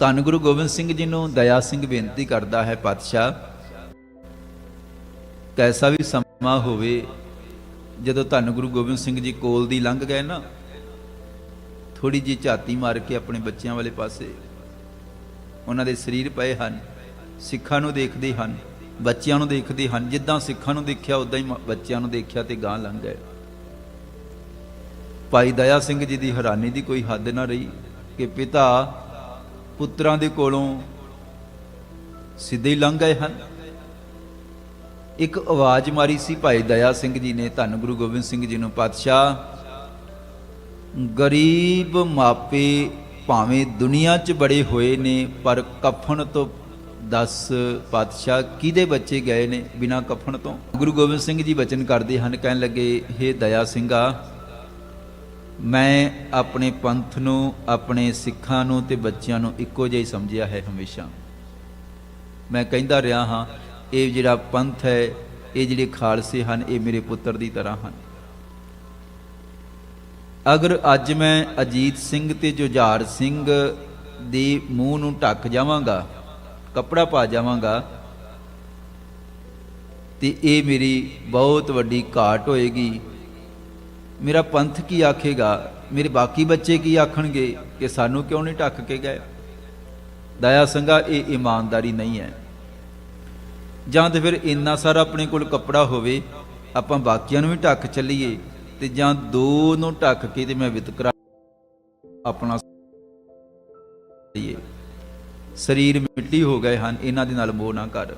ਧੰਨ ਗੁਰੂ ਗੋਬਿੰਦ ਸਿੰਘ ਜੀ ਨੂੰ ਦਇਆ ਸਿੰਘ ਬੇਨਤੀ ਕਰਦਾ ਹੈ, ਪਾਤਸ਼ਾਹ, ਕੈਸਾ ਵੀ ਸਮਾਂ ਹੋਵੇ, ਜਦੋਂ ਧੰਨ ਗੁਰੂ ਗੋਬਿੰਦ ਸਿੰਘ ਜੀ ਕੋਲ ਦੀ ਲੰਘ ਗਏ ਨਾ ਥੋੜੀ ਜੀ ਝਾਤੀ ਮਾਰ ਕੇ ਆਪਣੇ ਬੱਚਿਆਂ ਵਾਲੇ ਪਾਸੇ, ਉਹਨਾਂ ਦੇ ਸਰੀਰ ਪਏ ਹਨ, ਸਿੱਖਾਂ ਨੂੰ ਦੇਖਦੇ ਹਨ, ਬੱਚਿਆਂ ਨੂੰ ਦੇਖਦੇ ਹਨ, ਜਿੱਦਾਂ ਸਿੱਖਾਂ ਨੂੰ ਦੇਖਿਆ ਉਦਾਂ ਹੀ ਬੱਚਿਆਂ ਨੂੰ ਦੇਖਿਆ ਤੇ ਗਾਂ ਲੰਘ ਗਏ। ਭਾਈ ਦਇਆ ਸਿੰਘ ਜੀ ਦੀ ਹੈਰਾਨੀ ਦੀ ਕੋਈ ਹੱਦ ਨਾ ਰਹੀ ਕਿ ਪਿਤਾ ਪੁੱਤਰਾਂ ਦੇ ਕੋਲੋਂ ਸਿੱਧੇ ਹੀ ਲੰਘ ਗਏ ਹਨ। ਇੱਕ ਆਵਾਜ਼ ਮਾਰੀ ਸੀ ਭਾਈ ਦਇਆ ਸਿੰਘ ਜੀ ਨੇ, ਧੰਨ ਗੁਰੂ ਗੋਬਿੰਦ ਸਿੰਘ ਜੀ ਨੂੰ, ਪਾਤਸ਼ਾਹ, ਗਰੀਬ ਮਾਪੇ ਭਾਵੇਂ ਦੁਨੀਆ 'ਚ ਬੜੇ ਹੋਏ ਨੇ, ਪਰ ਕਫਨ ਤੋਂ ਦੱਸ ਪਾਤਸ਼ਾਹ ਕਿਹਦੇ ਬੱਚੇ ਗਏ ਨੇ ਬਿਨਾ ਕਫਨ ਤੋਂ? ਗੁਰੂ ਗੋਬਿੰਦ ਸਿੰਘ ਜੀ ਬਚਨ ਕਰਦੇ ਹਨ, ਕਹਿਣ ਲੱਗੇ, ਹੇ ਦਇਆ ਸਿੰਘਾ ਮੈਂ ਆਪਣੇ ਪੰਥ ਨੂੰ, ਆਪਣੇ ਸਿੱਖਾਂ ਨੂੰ ਤੇ ਬੱਚਿਆਂ ਨੂੰ ਇੱਕੋ ਜਿਹਾ ਹੀ ਸਮਝਿਆ ਹੈ ਹਮੇਸ਼ਾ। ਮੈਂ ਕਹਿੰਦਾ ਰਿਹਾ ਹਾਂ, ਇਹ ਜਿਹੜਾ ਪੰਥ ਹੈ, ਇਹ ਜਿਹੜੇ ਖਾਲਸੇ ਹਨ, ਇਹ ਮੇਰੇ ਪੁੱਤਰ ਦੀ ਤਰ੍ਹਾਂ ਹਨ। ਅਗਰ ਅੱਜ ਮੈਂ ਅਜੀਤ ਸਿੰਘ ਤੇ ਜੁਝਾਰ ਸਿੰਘ ਦੇ ਮੂੰਹ ਨੂੰ ਢੱਕ ਜਾਵਾਂਗਾ, ਕੱਪੜਾ ਪਾ ਜਾਵਾਂਗਾ, ਤੇ ਇਹ ਮੇਰੀ ਬਹੁਤ ਵੱਡੀ ਘਾਟ ਹੋਏਗੀ। ਮੇਰਾ ਪੰਥ ਕੀ ਆਖੇਗਾ? ਮੇਰੇ ਬਾਕੀ ਬੱਚੇ ਕੀ ਆਖਣਗੇ ਕਿ ਸਾਨੂੰ ਕਿਉਂ ਨਹੀਂ ਢੱਕ ਕੇ ਗਏ? ਦਇਆ ਸੰਗਾ ਇਹ ਇਮਾਨਦਾਰੀ ਨਹੀਂ ਹੈ। ਜਾਂ ਤੇ ਫਿਰ ਇੰਨਾ ਸਾਰਾ ਆਪਣੇ ਕੋਲ ਕੱਪੜਾ ਹੋਵੇ, ਆਪਾਂ ਬਾਕੀਆਂ ਨੂੰ ਵੀ ਢੱਕ ਚੱਲੀਏ ਤੇ ਜਾਂ ਦੋ ਨੂੰ ਢੱਕ ਕੇ ਤੇ ਮੈਂ ਵਿਤਕਰਾ ਆਪਣਾ ਸਰੀਰ ਮਿੱਟੀ ਹੋ ਗਏ ਹਨ, ਇਹਨਾਂ ਦੇ ਨਾਲ ਮੋਹ ਨਾ ਕਰ।